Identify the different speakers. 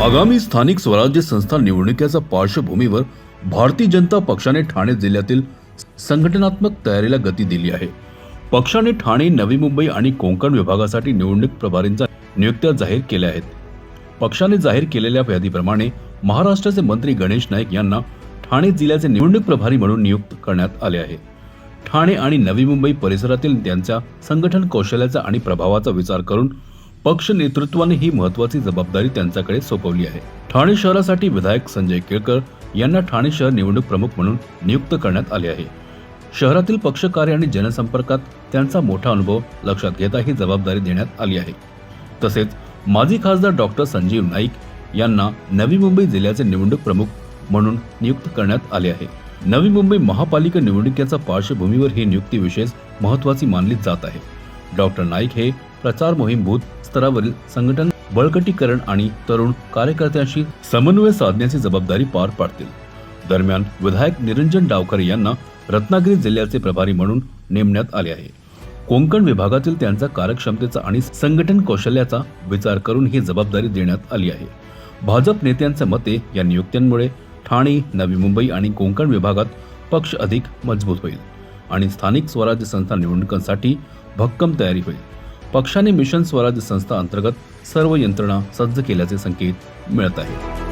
Speaker 1: आगामी स्थानिक स्वराज्य संस्था निवडणुकीच्या पार्श्वभूमीवर भारतीय जनता पक्षाने ठाणे जिल्ह्यातील संघटनात्मक तयारीला गती दिली आहे. पक्षाने ठाणे नवी मुंबई आणि कोकण विभागासाठी निवडणूक प्रभारींचा नियुक्त्या जाहीर केल्या आहेत. पक्षाने जाहीर केलेल्या यादीप्रमाणे महाराष्ट्राचे मंत्री गणेश नाईक यांना ठाणे जिल्ह्याचे निवडणूक प्रभारी म्हणून नियुक्त करण्यात आले आहे. ठाणे आणि नवी मुंबई परिसरातील त्यांच्या संघटन कौशल्याचा आणि प्रभावाचा विचार करून पक्ष नेतृत्वाने ही महत्वाची जबाबदारी त्यांच्याकडे सोपवली आहे. ठाणे शहरासाठी विधायक संजय केळकर यांना ठाणे शहर निवडणूक प्रमुख म्हणून नियुक्त करण्यात आले आहे. शहरातील पक्षकार्य आणि जनसंपर्कात त्यांचा मोठा अनुभव लक्षात घेता ही जबाबदारी देण्यात आली आहे. तसेच माजी खासदार डॉक्टर संजीव नाईक यांना नवी मुंबई जिल्ह्याचे निवडणूक प्रमुख म्हणून नियुक्त करण्यात आले आहे. नवी मुंबई महापालिका निवडणुकीच्या पार्श्वभूमीवर ही नियुक्ती विशेष महत्वाची मानली जात आहे. डॉक्टर नाईक हे प्रचार मोहीम बूथ स्तरावरील संघटन बळकटीकरण आणि तरुण कार्यकर्त्यांशी समन्वय साधण्याची जबाबदारी पार पाडतील. दरम्यान विधायक निरंजन डावकर यांना रत्नागिरी जिल्ह्याचे प्रभारी म्हणून नेमण्यात आले आहे. कोंकण विभागातील त्यांचा कार्यक्षमतेचा आणि संघटन कौशल्याचा विचार करून ही जबाबदारी देण्यात आली आहे. भाजप नेत्यांच्या मते या नियुक्त्यांमुळे ठाणे नवी मुंबई आणि कोंकण विभागात पक्ष अधिक मजबूत होईल आणि स्थानिक स्वराज्य संस्था निवडणुकांसाठी भक्कम तयारी होईल. पक्षाने मिशन स्वराज्य संस्था अंतर्गत सर्व यंत्रणा सज्ज केल्याचे संकेत मिळत आहेत.